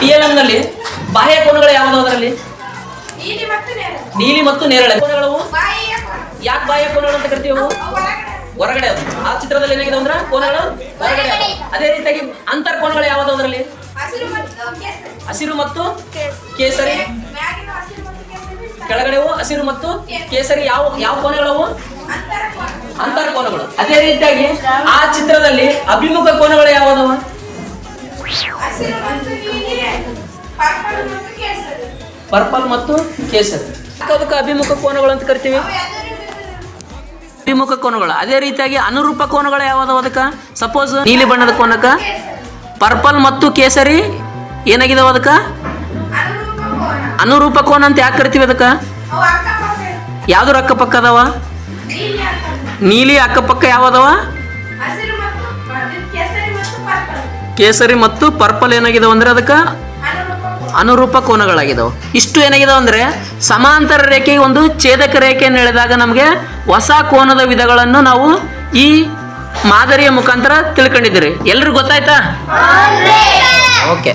T L ಬಾಹ್ಯ ಕೋನಗಳು ಯಾವುದು ಅದರಲ್ಲಿ? ನೀಲಿ ಮತ್ತು ನೇರಳೆ. ಕೋನಗಳು. ಯಾಕೆ ಬಾಹ್ಯ ಕೋನಗಳು ಅಂತ ಕರಿತೀವಿ ಹೊರಗಡೆ. ಆ ಚಿತ್ರದಲ್ಲಿ ಏನಾಗಿದೆ ಅಂದ್ರೆ ಕೋನಗಳು ಹೊರಗಡೆ ಅದೇ. ರೀತಿಯಾಗಿ ಅಂತರ್ ಕೋನಗಳು ಯಾವುದು ಅದರಲ್ಲಿ? ಹಸಿರು ಮತ್ತು ಕೇಸರಿ. ಕೆಳಗಡೆವು ಹಸಿರು ಮತ್ತು ಕೇಸರಿ ಯಾವ ಯಾವ ಕೋನಗಳವು ಅಂತರ ಕೋನ. ಅಂತರ್ ಕೋನಗಳು ಅದೇ ರೀತಿಯಾಗಿ ಆ ಚಿತ್ರದಲ್ಲಿ ಅಭಿಮುಖ ಕೋನಗಳು ಯಾವುದವ ಹಸಿರು ಮತ್ತು ನೀಲಿ ಪರ್ಪಲ್ ಮತ್ತು ಕೇಸರಿ. ಅದಕ್ಕೆ ಅಭಿಮುಖ ಕೋನಗಳು ಅಂತ ಕರಿತೀವಿ. ಅಭಿಮುಖ ಕೋನಗಳು. ಅದೇ ರೀತಿಯಾಗಿ ಅನುರೂಪ ಕೋನಗಳು ಯಾವ್ದಾವ ಅದಕ್ಕೆ? ಸಪೋಸ್ ನೀಲಿ ಬಣ್ಣದ ಕೋನಕ್ಕೆ. ಪರ್ಪಲ್ ಮತ್ತು ಕೇಸರಿ ಏನಾಗಿದಾವ ಅದಕ್ಕೆ? ಅನುರೂಪ ಕೋನ. ಅಂತ ಯಾಕೆ ಕರಿತೀವಿ ಅದಕ್ಕೆ? ಯಾವ್ದು ಅಕ್ಕಪಕ್ಕ ಯಾವ್ದ್ರ ಅಕ್ಕಪಕ್ಕ ಅದಾವ. ನೀಲಿ ಅಕ್ಕಪಕ್ಕ. ಯಾವದವ? ಕೇಸರಿ ಮತ್ತು ಪರ್ಪಲ್ ಏನಾಗಿದಾವೆ ಅಂದ್ರೆ ಅದಕ್ಕೆ? ಅನುರೂಪ ಕೋನ. ಕೋನಗಳಾಗಿದಾವೆ. ಇಷ್ಟು ಏನಾಗಿದಾವೆ ಅಂದರೆ ಸಮಾಂತರ ರೇಖೆ ಒಂದು ಛೇದಕ ರೇಖೆಯನ್ನು ಎಳೆದಾಗ ನಮಗೆ ಹೊಸ ಕೋನದ ವಿಧಗಳನ್ನು ನಾವು ಈ ಮಾದರಿಯ ಮುಖಾಂತರ ತಿಳ್ಕೊಂಡಿದ್ದೀರಿ. ಎಲ್ರಿಗೂ ಗೊತ್ತಾಯ್ತಾ? ಓಕೆ.